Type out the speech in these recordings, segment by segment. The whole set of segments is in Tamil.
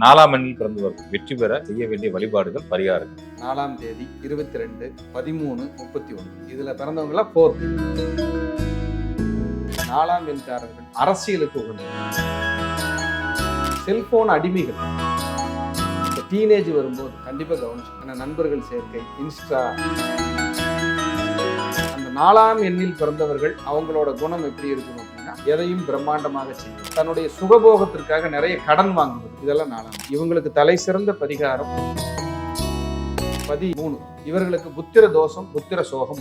நாலாம் எண்ணில் பிறந்தவர்கள் வெற்றி பெற செய்ய வேண்டிய வழிபாடுகள் பரிகாரங்கள். நாலாம் தேதி இருபத்தி ரெண்டு பதிமூணு முப்பத்தி ஒன்று. இதுல பிறந்தவங்க போர் நாலாம் எண்காரர்கள் அரசியலுக்கு உகந்த செல்போன் அடிமைகள். டீனேஜ் வரும்போது கண்டிப்பா கவனிச்சு ஏன்னா நண்பர்கள் சேர்க்கை இன்ஸ்டா அந்த நாலாம் எண்ணில் பிறந்தவர்கள் அவங்களோட குணம் எப்படி இருக்கணும் அப்படின்னா எதையும் பிரம்மாண்டமாக செய்யும் தன்னுடைய சுகபோகத்திற்காக நிறைய கடன் வாங்குவது. இதெல்லாம் நாலாம் இவங்களுக்கு தலை சிறந்த பரிகாரம் பதிமூணு. இவர்களுக்கு புத்திர தோஷம் புத்திர சோகம்.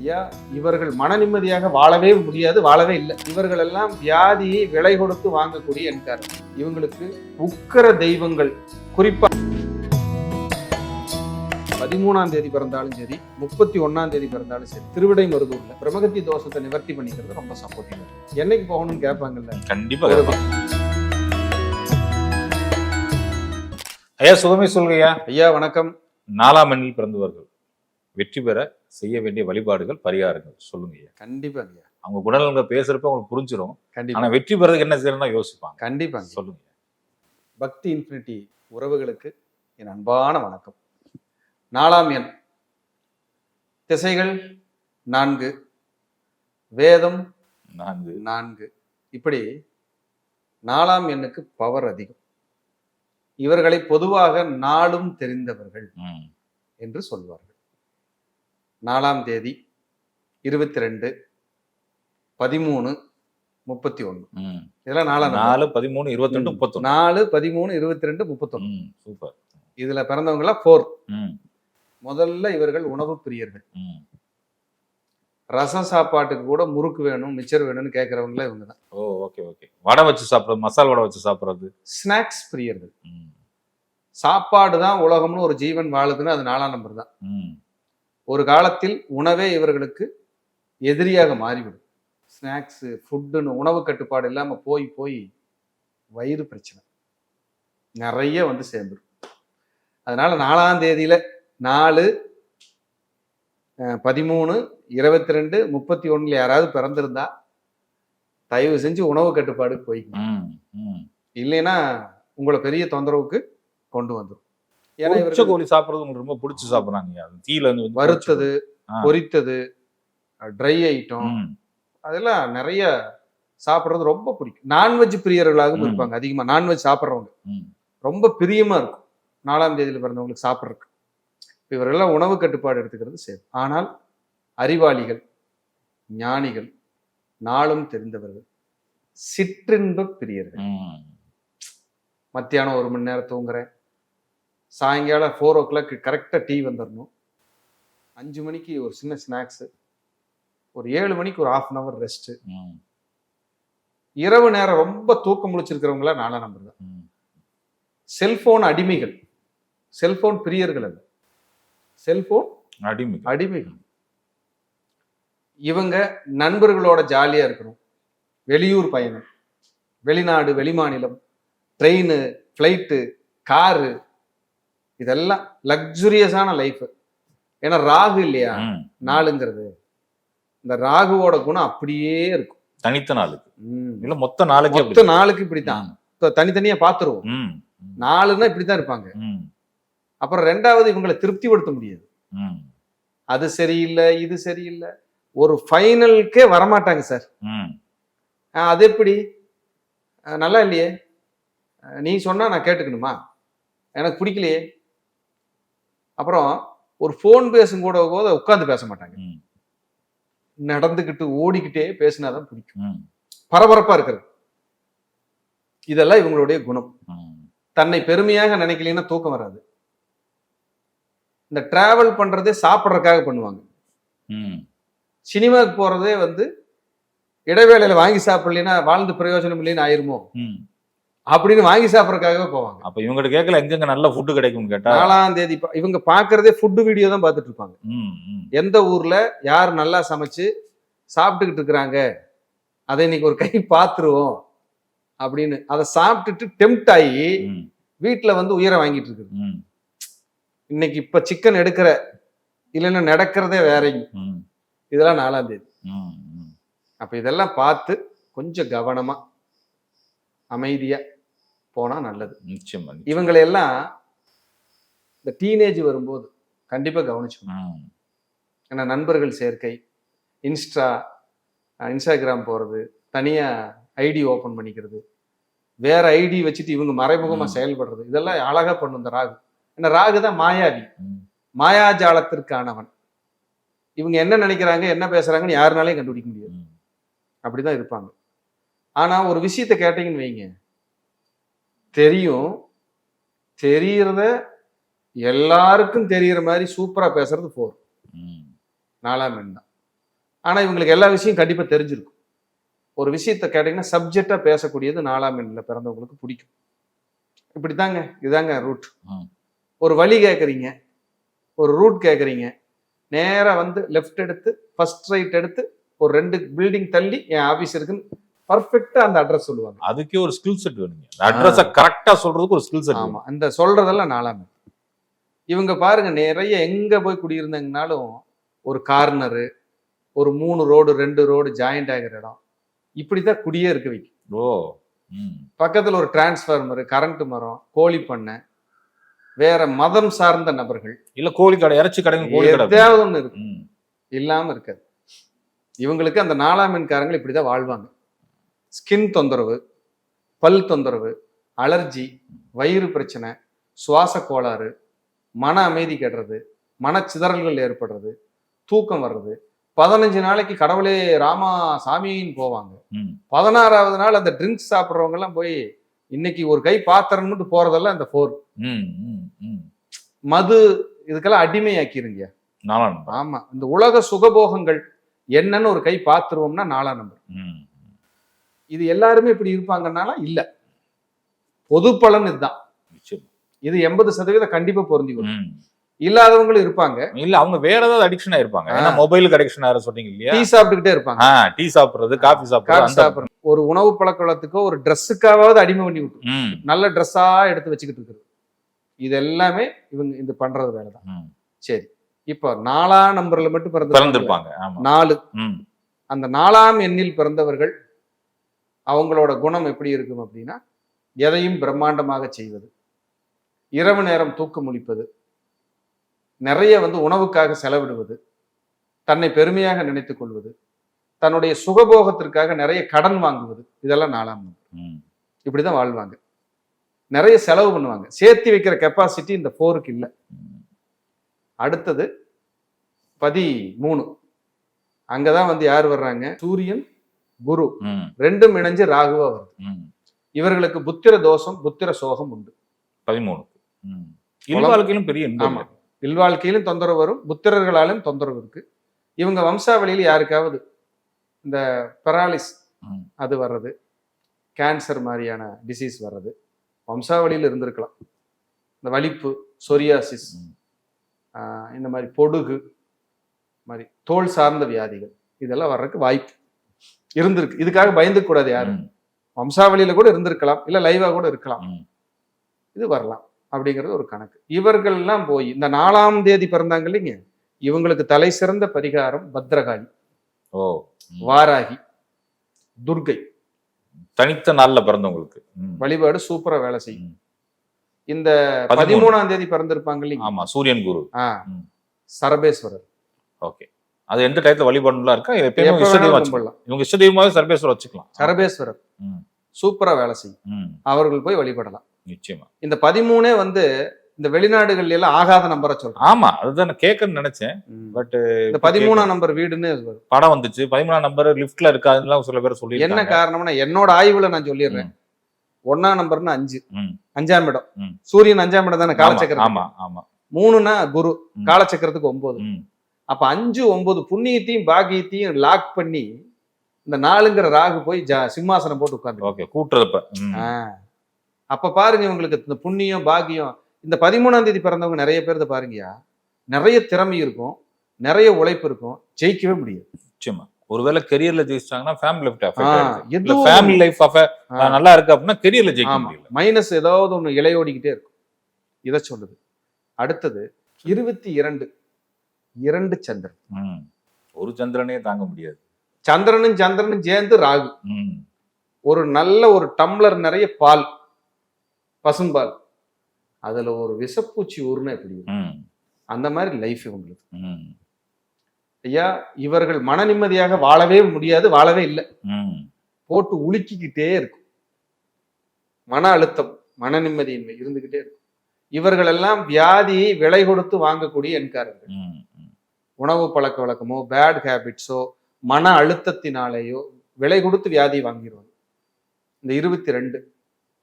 ஐயா இவர்கள் மன நிம்மதியாக வாழவே முடியாது வாழவே இல்லை. இவர்கள் எல்லாம் வியாதியை விலை கொடுத்து வாங்கக்கூடிய என்கார் இவங்களுக்கு உக்கர தெய்வங்கள் குறிப்பா பதிமூணாம் தேதி பிறந்தாலும் சரி முப்பத்தி ஒன்னாம் தேதி பிறந்தாலும் சரி திருவிடை மருதூர்ல பிரமகத்தி தோஷத்தை நிவர்த்தி பண்ணிக்கிறது ரொம்ப சப்போர்ட்டிவ் என்னைக்கு போகணும்னு கேட்பாங்கல்ல? கண்டிப்பா ஐயா சுகமே சொல்கையா ஐயா வணக்கம். நாலாம் எண்ணில் பிறந்தவர்கள். வெற்றி பெற செய்ய வேண்டிய வழிபாடுகள் பரிகாரங்கள். சொல்லுங்க ஐயா கண்டிப்பா ஐயா அவங்க குணநலங்க பேசுறப்ப உங்களுக்கு புரிஞ்சிடும் கண்டிப்பா. ஆனா வெற்றி பெறதுக்கு என்ன செய்யணும்னா யோசிப்பாங்க. கண்டிப்பாங்க. சொல்லுங்க பக்தி இன்ஃபினிட்டி உறவுகளுக்கு என் அன்பான வணக்கம். நாலாம் எண். திசைகள் நான்கு. வேதம் நான்கு. நான்கு. இப்படி நாலாம் எண்ணுக்கு பவர் அதிகம். இவர்களை பொதுவாக நாளும் தெரிந்தவர்கள் என்று சொல்வார்கள். நாலாம் தேதி இருபத்தி ரெண்டு பதிமூணு முப்பத்தி ஒன்று. இதெல்லாம் number. நாலு பதிமூணு இருபத்தி ரெண்டு முப்பத்தொன்னு. நாலு பதிமூணு இருபத்தி ரெண்டு முப்பத்தொன்னு. ம், சூப்பர். இதுல பிறந்தவங்களாம் ஃபோர் ம், முதல்ல இவர்கள் உணவு பிரியர்கள். ரசம் சாப்பாட்டுக்கு கூட முறுக்கு வேணும் மிச்சர் வேணும்னு கேட்கறவங்களே இவங்க தான் ஓ ஓகே ஓகே வடை வச்சு சாப்பிடுறது மசால் வடை வச்சு சாப்பிடுறது? ஸ்நாக்ஸ் பிரியர்கள். சாப்பாடு தான் உலகம்னு ஒரு ஜீவன் வாழுதுன்னு அது நாலாம் நம்பர் தான். ம், ஒரு காலத்தில் உணவே இவர்களுக்கு எதிரியாக மாறிவிடும். ஸ்நாக்ஸு ஃபுட்டுன்னு உணவு கட்டுப்பாடு இல்லாமல் போய் போய் வயிறு பிரச்சனை. நிறைய வந்து சேர்ந்துடும் அதனால நாலாம் தேதியில நாலு பதிமூணு இருபத்தி ரெண்டு முப்பத்தி ஒண்ணுல யாராவது பிறந்திருந்தா தயவு செஞ்சு உணவு கட்டுப்பாடுக்கு போய்க்கணும். இல்லைன்னா உங்களை பெரிய தொந்தரவுக்கு கொண்டு வந்துடும் ஏன்னா இவர்கள் கோழி சாப்பிடுறது உங்களுக்கு ரொம்ப பிடிச்சி சாப்பிடுறாங்க தீயில வறுத்தது. பொரித்தது ட்ரை ஐட்டம் அதெல்லாம் நிறைய சாப்பிட்றது ரொம்ப பிடிக்கும். நான்வெஜ் பிரியர்களாகவும். இருப்பாங்க அதிகமா. நான்வெஜ் சாப்பிட்றவங்க. ரொம்ப பிரியமா இருக்கும். நாலாம் தேதியில பிறந்தவங்களுக்கு சாப்பிட்றதுக்கு. இவரெல்லாம் உணவு கட்டுப்பாடு எடுத்துக்கிறது சரி ஆனால் அறிவாளிகள் ஞானிகள் நாளும் தெரிந்தவர்கள் சிற்றின்ப பிரியர்கள். மத்தியானம் ஒரு மணி நேரம் தூங்குறேன். சாயங்காலம் ஃபோர் ஓ கிளாக் கரெக்டாக டீ வந்துடணும் அஞ்சு மணிக்கு ஒரு சின்ன ஸ்நாக்ஸு ஒரு ஏழு மணிக்கு ஒரு ஹாஃப் அன் ஹவர் ரெஸ்ட்டு இரவு நேரம் ரொம்ப தூக்கம் முழிச்சிருக்கிறவங்கள நாலாம் நம்பர் தான். செல்போன் அடிமைகள். செல்போன் பிரியர்கள் அல்ல. செல்போன் அடிமை அடிமைகள். இவங்க நண்பர்களோட ஜாலியா இருக்கணும். வெளியூர் பயணம். வெளிநாடு வெளிமாநிலம் ட்ரெயின் ஃப்ளைட்டு காரு இதெல்லாம் லக்ஸுரியஸான லைஃப் ஏன்னா ராகு இல்லையா. நாளுங்கிறது. இந்த ராகுவோட குணம் அப்படியே இருக்கும். தனித்த நாளுக்கு. இல்ல மொத்த நாளைக்கே மொத்த நாளுக்கு இப்படித்தான். இப்ப தனித்தனியா பாத்துருவோம். நாலுன்னா இப்படித்தான் இருப்பாங்க. அப்புறம் ரெண்டாவது இவங்களை திருப்திப்படுத்த முடியாது. அது சரியில்லை இது சரியில்லை. ஒரு ஃபைனலுக்கே வரமாட்டாங்க சார். அது எப்படி? நல்லா இல்லையே? நீ சொன்னா நான் கேட்டுக்கணுமா? எனக்கு பிடிக்கலையே? அப்புறம் ஒரு ஃபோன் பேசும் கூட போது உட்காந்து பேச மாட்டாங்க. நடந்துக்கிட்டு ஓடிக்கிட்டே பேசினாதான் பிடிக்கும். பரபரப்பா இருக்கிறது. இதெல்லாம் இவங்களுடைய குணம். தன்னை பெருமையாக நினைக்கலைன்னா தூக்கம் வராது. இந்த டிராவல் பண்றதே சாப்பிட்றதுக்காக பண்ணுவாங்க. சினிமாவுக்கு போறதே வந்து இடைவேளையில வாங்கி சாப்பிடலைன்னா வாழ்ந்து பிரயோஜனம் இல்லைன்னு ஆயிருமோ. அப்படின்னு வாங்கி சாப்பிட்றதுக்காகவே போவாங்க. அப்ப இவங்ககிட்ட கேட்கல எங்கெங்க நல்ல ஃபுட்டு கிடைக்கும்னு கேட்டா? நாலாம் தேதி இவங்க பாக்குறதே ஃபுட்டு வீடியோ தான் பார்த்துட்டு இருப்பாங்க. எந்த ஊர்ல யார் நல்லா சமைச்சு சாப்பிட்டுக்கிட்டு இருக்கிறாங்க? அதை இன்னைக்கு ஒரு கை பார்த்துருவோம் அப்படின்னு. அதை சாப்பிட்டுட்டு டெம்ட் ஆகி வீட்டுல வந்து உயிரை வாங்கிட்டு இருக்குது. ம், இன்னைக்கு இப்ப சிக்கன் எடுக்கிற இல்லைன்னா நடக்கிறதே வேறைங்க. ம், இதெல்லாம் நாலாம் தேதி. அப்ப இதெல்லாம் பார்த்து கொஞ்சம் கவனமா அமைதியா போனா நல்லது நிச்சயமா நிச்சயமா. இவங்களை எல்லாம் இந்த டீனேஜ் வரும்போது கண்டிப்பா கவனிச்சுக்கணும் ஏன்னா நண்பர்கள் சேர்க்கை இன்ஸ்டா இன்ஸ்டாகிராம் போறது தனியா ஐடி ஓபன் பண்ணிக்கிறது வேற ஐடி வச்சுட்டு இவங்க மறைமுகமா. செயல்படுறது இதெல்லாம் அழகா பண்ணும் இந்த ராகு ஏன்னா ராகு தான் மாயாவி. மாயாஜாலத்திற்கானவன் இவங்க என்ன நினைக்கிறாங்க என்ன பேசுறாங்கன்னு யாருனாலையும் கண்டுபிடிக்க முடியாது. அப்படிதான் இருப்பாங்க. ஆனா ஒரு விஷயத்த கேட்டீங்கன்னு வைங்க. தெரியும். தெரியறத எல்லாருக்கும் தெரியற மாதிரி சூப்பரா பேசுறது போர் ம். நாலாம் எண் தான். ஆனா இவங்களுக்கு எல்லா விஷயம் கண்டிப்பா தெரிஞ்சிருக்கும். ஒரு விஷயத்த கேட்டீங்கன்னா சப்ஜெக்டா பேசக்கூடியது நாலாம் எண்ணில் பிறந்தவங்களுக்கு பிடிக்கும். இப்படித்தாங்க இதாங்க ரூட். ஒரு வழி கேட்குறீங்க ஒரு ரூட் கேட்குறீங்க நேரா வந்து லெஃப்ட் எடுத்து ஃபர்ஸ்ட் ரைட் எடுத்து ஒரு ரெண்டு பில்டிங் தள்ளி என் ஆபீஸ் இருக்குன்னு பர்ஃபெக்டா அந்த அட்ரஸ் சொல்லுவாங்க. அதுக்கே ஒரு ஸ்கில் செட் வேணுங்க. அட்ரஸ கரெக்டா சொல்றதுக்கு ஒரு ஸ்கில் செட் ஆமா. இந்த சொல்றதெல்லாம் நாலாம். இவங்க பாருங்க நிறைய எங்க போய் குடியிருந்தாங்கனாலும் ஒரு கார்னரு ஒரு மூணு ரோடு ரெண்டு ரோடு ஜாயிண்ட் ஆகிற இடம். இப்படிதான் குடியே இருக்க வைக்கும் ஓ. பக்கத்துல ஒரு டிரான்ஸ்ஃபார்மர் கரண்ட் மரம் கோழி பண்ணை வேற மதம் சார்ந்த நபர்கள். இல்ல கோழி கடை இறைச்சி கடை எதாவது ஒண்ணு இருக்கு. இல்லாம இருக்காது. இவங்களுக்கு அந்த நாலாம் எண்காரங்கள் இப்படிதான் வாழ்வாங்க. ஸ்கின் தொந்தரவு பல் தொந்தரவு அலர்ஜி வயிறு பிரச்சனை சுவாச கோளாறு மன அமைதி கெடுறது மனச்சிதறல்கள் ஏற்படுறது தூக்கம் வர்றது. பதினஞ்சு நாளைக்கு கடவுளே ராமா சாமின்னு போவாங்க. பதினாறாவது நாள் அந்த ட்ரிங்க்ஸ் சாப்பிட்றவங்க எல்லாம் போய் இன்னைக்கு ஒரு கை பாத்திரம் மட்டும் போறதெல்லாம் இந்த போர். மது இதுக்கெல்லாம் அடிமையாக்கிருங்க. ஆமா இந்த உலக சுகபோகங்கள் என்னன்னு ஒரு கை பார்த்துருவோம்னா நாலாம் நம்பர். இது எல்லாருமே இப்படி இருப்பாங்கன்னால இல்ல. பொது பலன் இதுதான். இது எண்பது சதவீதம் கண்டிப்பா பொருந்திக்கும் ம். இல்லாதவங்களும் இருப்பாங்க. இல்ல அவங்க வேற ஏதாவது அடிக்ஷன் ஆயிருப்பாங்க. ஏன்னா மொபைலுக்கு அடிக்ஷன் சொன்னீங்க இல்லையா? டீ சாப்பிட்டுக்கிட்டே இருப்பாங்க. டீ சாப்பிடுறது காஃபி சாப்பிடுறது. ஒரு உணவு பழக்க வழக்கத்துக்கோ ஒரு ட்ரெஸ்ஸுக்காவது அடிமை பண்ணி விட்டு. நல்ல ட்ரெஸ்ஸா எடுத்து வச்சுக்கிட்டு இருக்குது இது எல்லாமே இவங்க இது பண்றது வேலை தான். சரி. இப்போ நாலாம் நம்பர்ல மட்டும் பிறந்து பிறந்திருப்பாங்க. நாலு. அந்த நாலாம் எண்ணில் பிறந்தவர்கள் அவங்களோட குணம் எப்படி இருக்கும் அப்படின்னா எதையும் பிரம்மாண்டமாக செய்வது இரவு நேரம் தூக்கம் முழிப்பது நிறைய வந்து உணவுக்காக செலவிடுவது தன்னை பெருமையாக நினைத்துக் கொள்வது தன்னுடைய சுகபோகத்திற்காக நிறைய கடன் வாங்குவது. இதெல்லாம் நாலாம். இப்படிதான் வாழ்வாங்க. நிறைய செலவு பண்ணுவாங்க. சேர்த்து வைக்கிற கெப்பாசிட்டி இந்த போருக்கு இல்லை. அடுத்தது பதி மூணு அங்கதான் வந்து யார் வர்றாங்க? சூரியன் குரு. ரெண்டும் இணைஞ்சு ராகுவா வருது. இவர்களுக்கு புத்திர தோஷம் புத்திர சோகம் உண்டு. பதிமூணு. இல்வாழ்க்கையிலும் பெரிய ஆமா. இல்வாழ்க்கையிலும் தொந்தரவு வரும். புத்திரர்களாலும் தொந்தரவு இருக்கு. இவங்க வம்சாவளியில் யாருக்காவது இந்த பெராலிஸ். அது வர்றது. கேன்சர் மாதிரியான டிசீஸ் வர்றது. வம்சாவளியில் இருந்திருக்கலாம். இந்த வலிப்பு சொரியாசிஸ் இந்த மாதிரி பொடுகு மாதிரி தோல் சார்ந்த வியாதிகள் இதெல்லாம் வர்றதுக்கு வாய்ப்பு இருந்திருக்கு. இதுக்காக பயந்துக்க கூடாது யாரும். வம்சாவளியில கூட இருந்திருக்கலாம். இல்ல லைவா கூட இருக்கலாம். இது வரலாம் அப்படிங்கிறது ஒரு கணக்கு. இவர்கள்லாம் போய் இந்த நாலாம் தேதி பிறந்தாங்க இல்லைங்க இவங்களுக்கு தலை சிறந்த பரிகாரம் பத்ரகாளி. ஓ. வாராகி துர்கை தனித்த நாள்ல பிறந்தவங்களுக்கு. வழிபாடு சூப்பரா வேலை செய்யும். இந்த பதிமூணு. பதிமூணாம் தேதி பிறந்திருப்பாங்க இல்லைங்க? ஆமா சூரியன் குரு. சரபேஸ்வரர். ஓகே. அது எந்த டயத்துல வழிபாடுலாம் இருக்கா? எப்பயுமே எப்ப இஷ்ட தெய்வம் வேணாலும் வச்சுக்கலாம். இவங்க இஷ்ட தெய்வமாவே சர்வேஸ்வரர் வச்சுக்கலாம். சரபேஸ்வரர். சூப்பரா வேலை செய்யும். அவர்கள் போய் வழிபடலாம். நிச்சயமா. இந்த பதிமூணே வந்து இந்த வெளிநாடுகள்ல எல்லாம் ஆகாத நம்பரை சொல்றேன். ஆமா அதுதான் நான் கேட்கணும்னு நினைச்சேன். பட் இந்த பதிமூணாம் நம்பர் வீடுன்னு. படம் வந்துச்சு. பதிமூணாம் நம்பர் லிஃப்ட்ல இருக்காதுன்னு சில பேர் சொல்லி என்ன காரணம்னா என்னோட ஆய்வுல நான் சொல்லிடுறேன். ஒன்னாம் நம்பர்னா அஞ்சு. அஞ்சாம் இடம். சூரியன் அஞ்சாம் இடம் தானே? காலச்சக்கரம் ஆமா ஆமா. மூணுனா குரு. காலச்சக்கரத்துக்கு ஒன்பது. அப்ப அஞ்சு ஒன்பது புண்ணியத்தையும் பாக்கியத்தையும் லாக் பண்ணி இந்த நாலுங்கிற ராகு போய் சிம்மாசனம் போட்டு உட்காந்து ஓகே கூட்டுறப்ப. அப்ப பாருங்க இவங்களுக்கு இந்த புண்ணியம் பாக்கியம் இந்த பதிமூணாம் தேதி பிறந்தவங்க நிறைய பேர் இதை பாருங்கயா நிறைய திறமை இருக்கும் நிறைய உழைப்பு இருக்கும் ஜெயிக்கவே முடியாது. நிச்சயமா. ஒருவேளை கெரியர்ல ஜெயிச்சிட்டாங்கன்னா ஃபேமிலி லைஃப் ஃபேமிலி லைஃப் நல்லா இருக்கு அப்படின்னா கெரியர்ல ஜெயிக்க முடியல. மைனஸ் ஏதாவது ஒண்ணு இலையோடிக்கிட்டே இருக்கும். இதை சொல்லுது. அடுத்தது இருபத்தி இரண்டு இரண்டு சந்திரன். ஒரு சந்திரனே தாங்க முடியாது. சந்திரனும் சந்திரனும் சேர்ந்து ராகு. ஒரு நல்ல ஒரு டம்ளர் நிறைய பால் பசும்பால். அதுல ஒரு விஷப்பூச்சி ஊர்னா எப்படி அந்த மாதிரி லைஃப் இவங்களுக்கு. ஐயா இவர்கள் மன நிம்மதியாக வாழவே முடியாது வாழவே இல்லை. போட்டு உலுக்கிக்கிட்டே இருக்கும். மன அழுத்தம் மன நிம்மதியின்மை இருந்துகிட்டே இருக்கும். இவர்கள் எல்லாம் வியாதியை விலை கொடுத்து வாங்கக்கூடிய ம் உணவு பழக்க வழக்கமோ பேட் ஹேபிட்ஸோ மன அழுத்தத்தினாலேயோ விலை கொடுத்து வியாதி வாங்கிடுவாங்க. இந்த இருபத்தி ரெண்டு.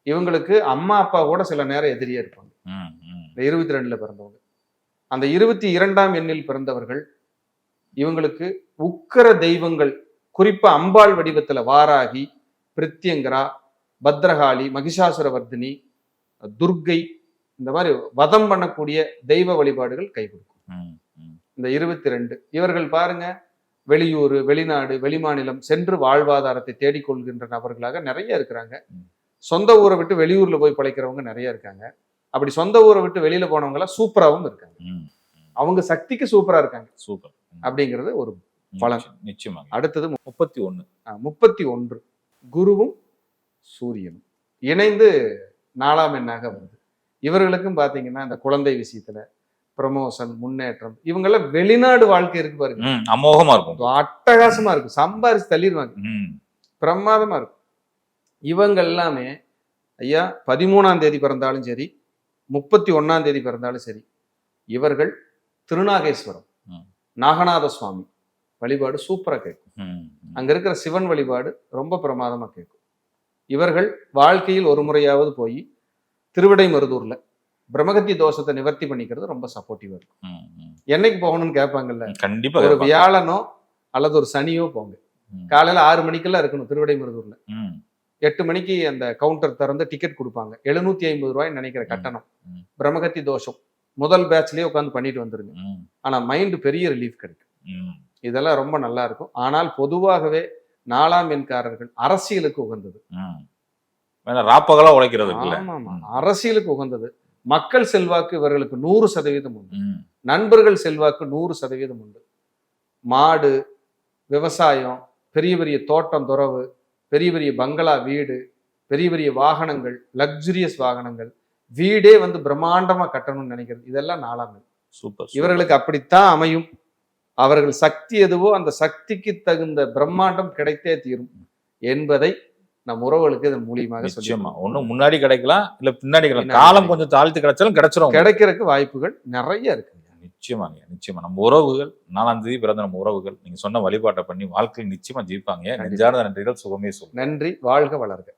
இவங்களுக்கு அம்மா அப்பா கூட சில நேரம் எதிரியா இருப்பாங்க. இந்த இருபத்தி ரெண்டுல பிறந்தவங்க. அந்த இருபத்தி இரண்டாம் எண்ணில் பிறந்தவர்கள் இவங்களுக்கு உக்கர தெய்வங்கள் குறிப்பா அம்பாள் வடிவத்துல வாராகி பிரித்யங்கரா பத்ரகாளி மகிஷாசுரவர்தினி துர்க்கை இந்த மாதிரி வதம் பண்ணக்கூடிய தெய்வ வழிபாடுகள் கை கொடுக்கும். இந்த இருபத்தி ரெண்டு இவர்கள் பாருங்க வெளியூர் வெளிநாடு வெளிமாநிலம் சென்று வாழ்வாதாரத்தை தேடிக்கொள்கின்ற நபர்களாக நிறைய இருக்கிறாங்க. சொந்த ஊரை விட்டு வெளியூர்ல போய் பழைக்கிறவங்க நிறைய இருக்காங்க. அப்படி சொந்த ஊரை விட்டு வெளியில போனவங்க எல்லாம் சூப்பராகவும் இருக்காங்க அவங்க சக்திக்கு சூப்பரா இருக்காங்க. சூப்பர். அப்படிங்கிறது ஒரு பலன். நிச்சயம், அடுத்தது முப்பத்தி ஒண்ணு முப்பத்தி ஒன்று குருவும் சூரியனும். இணைந்து நாலாம் எண்ணாக வருது. இவர்களுக்கும் பாத்தீங்கன்னா இந்த குழந்தை விஷயத்துல ப்ரமோஷன் முன்னேற்றம் இவங்கெல்லாம் வெளிநாடு வாழ்க்கை இருக்கு பாருங்க. அமோகமா இருக்கும். அட்டகாசமா இருக்கும் சம்பாரிச்சு தள்ளிடுவாங்க பிரமாதமா இருக்கும். இவங்க எல்லாமே ஐயா பதிமூணாம் தேதி பிறந்தாலும் சரி முப்பத்தி ஒன்னாம் தேதி பிறந்தாலும் சரி இவர்கள் திருநாகேஸ்வரம். நாகநாத சுவாமி வழிபாடு சூப்பரா கேட்கும். அங்க இருக்கிற சிவன் வழிபாடு ரொம்ப பிரமாதமா கேட்கும் இவர்கள் வாழ்க்கையில் ஒரு முறையாவது போய் திருவிடை மருதூர்ல பிரம்மகத்தி தோஷத்தை நிவர்த்தி பண்ணிக்கிறது ரொம்ப சப்போர்ட்டிவா இருக்கும். என்னைக்கு போகணும்னு கேட்பாங்கல்ல கண்டிப்பா ஒரு. வியாழனோ அல்லது ஒரு சனியோ போங்க. காலையில ஆறு மணிக்கெல்லாம் இருக்கணும் திருவிடை மருதூர்ல எட்டு மணிக்கு அந்த கவுண்டர் திறந்து டிக்கெட் கொடுப்பாங்க. எழுநூத்தி ஐம்பது ரூபாய் நினைக்கிற கட்டணம். பிரம்மகத்தி தோஷம். முதல் பேட்ச்லயே உட்காந்து பண்ணிட்டு வந்துருங்க. ஆனா மைண்ட் பெரிய ரிலீஃப் கிடைக்கும். இதெல்லாம் ரொம்ப நல்லா இருக்கும். ஆனால் பொதுவாகவே நாலாம் எண்காரர்கள் அரசியலுக்கு உகந்தது. ராப்பகலா உழைக்கிறது. அரசியலுக்கு உகந்தது. மக்கள் செல்வாக்கு இவர்களுக்கு நூறு சதவீதம் உண்டு. நண்பர்கள் செல்வாக்கு நூறு சதவீதம் உண்டு. மாடு விவசாயம் பெரிய பெரிய தோட்டம் துறவு பெரிய பெரிய பங்களா வீடு பெரிய பெரிய வாகனங்கள் லக்ஸுரியஸ் வாகனங்கள் வீடே வந்து பிரம்மாண்டமா கட்டணும்னு நினைக்கிறது. இதெல்லாம் நாலாம். சூப்பர். இவர்களுக்கு அப்படித்தான் அமையும். அவர்கள் சக்தி எதுவோ அந்த சக்திக்கு தகுந்த பிரம்மாண்டம் கிடைத்தே தீரும் என்பதை நம் உறவுகளுக்கு இதன் மூலியமாக நிச்சயமா. ஒண்ணும் முன்னாடி கிடைக்கலாம் இல்ல பின்னாடி கிடைக்கலாம். காலம் கொஞ்சம் தாழ்த்து கிடைச்சாலும் கிடைச்சிரும். கிடைக்கிறதுக்கு வாய்ப்புகள் நிறைய இருக்கு. நிச்சயமாங்க நிச்சயமா. நம்ம உறவுகள் நாலாம் தேதி பிறந்த நம்ம உறவுகள் நீங்க சொன்ன வழிபாட்டை பண்ணி வாழ்க்கையில் நிச்சயமா ஜீவிப்பாங்க நெஞ்சார்ந்த நன்றிகள் சுகமே சொல்லுங்க நன்றி வாழ்க வளர்க.